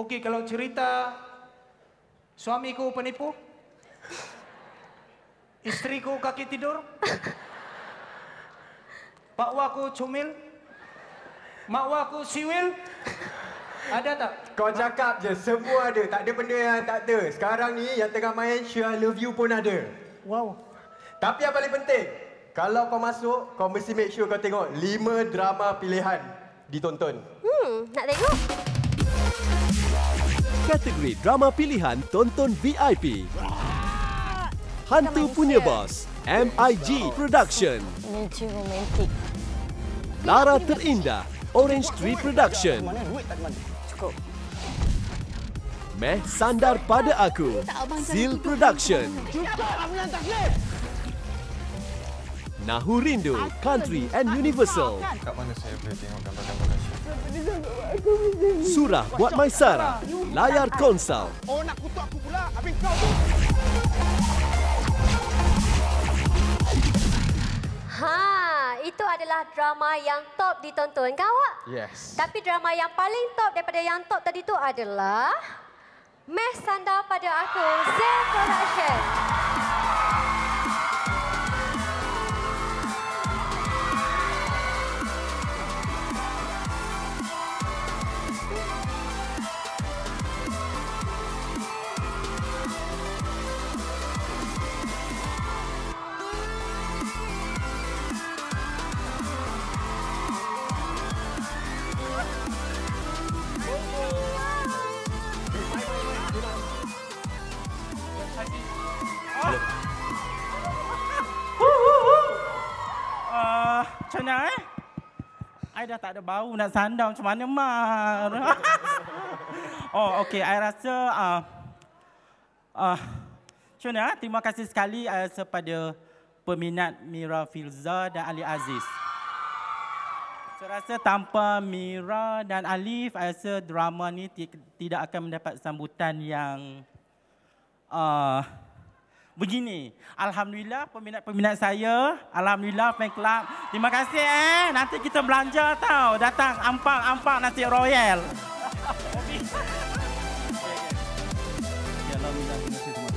Okey, kalau cerita suamiku penipu, istriku kaki tidur, pak waku comel, mak waku siwil, ada tak? Kau cakap je, semua ada. Tak ada benda yang tak ada. Sekarang ni yang tengah main Sure I Love You pun ada. Wow. Tapi yang paling penting, kalau kau masuk, kau mesti make sure kau tengok lima drama pilihan ditonton. Hmm, nak tengok? Kategori drama pilihan tonton VIP. Hantu Punya Bos, MIG Production. Romantik. Lara Terindah, Orange Tree Production. Cukup. Meh Sandar Pada Aku, Seal Production. Nahu Rindu, Country and Universal. Kat mana saya boleh tengok gambar-gambar? Surah Buat Maisara, Layar Konsol. Oh nak kutuk aku pula Habis kau tu Ha, itu adalah drama yang top ditonton kan awak? Yes. Tapi drama yang paling top daripada yang top tadi tu adalah Meh Sanda pada aku, Z Production. Uh, mana eh? I dah tak ada bau nak sandar macam mana Mar? oh, okey. I rasa uh, uh, macam mana? Terima kasih sekali I rasa pada peminat Mira Filza dan Ali Aziz. Saya rasa tanpa Mira dan Alif, I rasa drama ni ti- tidak akan mendapat sambutan yang uh, begini. Alhamdulillah peminat-peminat saya, alhamdulillah fan club. Terima kasih eh. Nanti kita belanja tau. Datang ampang-ampang nasi royal. Ya, Alhamdulillah. Terima kasih semua.